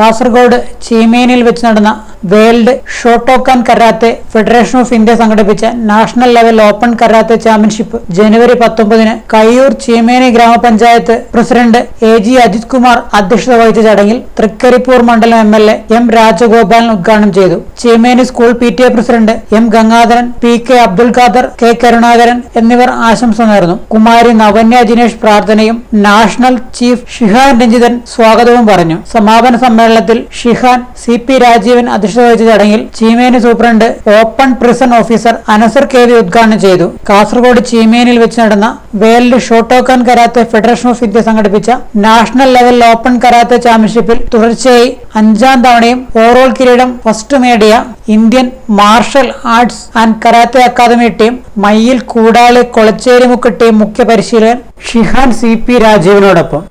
കാസർഗോഡ് ചീമേനിൽ വെച്ച് നടന്ന world Shotokan karate federation of India സംഘടിപ്പിച്ച national level open karate championship ജനുവരി പത്തൊമ്പതിന് കയ്യൂർ ചീമേനി ഗ്രാമപഞ്ചായത്ത് president A G Ajith Kumar അധ്യക്ഷത വഹിച്ച ചടങ്ങിൽ തൃക്കരിപ്പൂർ മണ്ഡലം M L A M Rajagopalan ഉദ്ഘാടനം ചെയ്തു. Cheemeni school P T A president M Gangadharan P K Abdul Khader K Karunakaran എന്നിവർ ആശംസ നേർന്നു. കുമാരി നവന്യ ജിനേഷ് പ്രാർത്ഥനയും നാഷണൽ ചീഫ് ഷിഹാൻ രഞ്ജിതൻ സ്വാഗതവും പറഞ്ഞു. സമാപന സമ്മേളനത്തിൽ ഷിഹാൻ സി പി രാജീവൻ അധ്യക്ഷത വഹിച്ച ചടങ്ങിൽ Cheemeni superintendent open prison officer Anasar K V ഉദ്ഘാടനം ചെയ്തു. കാസർഗോഡ് ചീമേനിയിൽ വെച്ച് നടന്ന world Shotokan karate federation of India സംഘടിപ്പിച്ച നാഷണൽ ലെവൽ ഓപ്പൺ കരാത്തെ ചാമ്പ്യൻഷിപ്പിൽ തുടർച്ചയായി അഞ്ചാം തവണയും ഓവറോൾ കിരീടം ഫസ്റ്റ് നേടിയ Indian martial arts and karate academy team Mayyil Koodali Kolacherimukku team മുഖ്യ പരിശീലകൻ ഷിഹാൻ സി പി രാജീവിനോടൊപ്പം.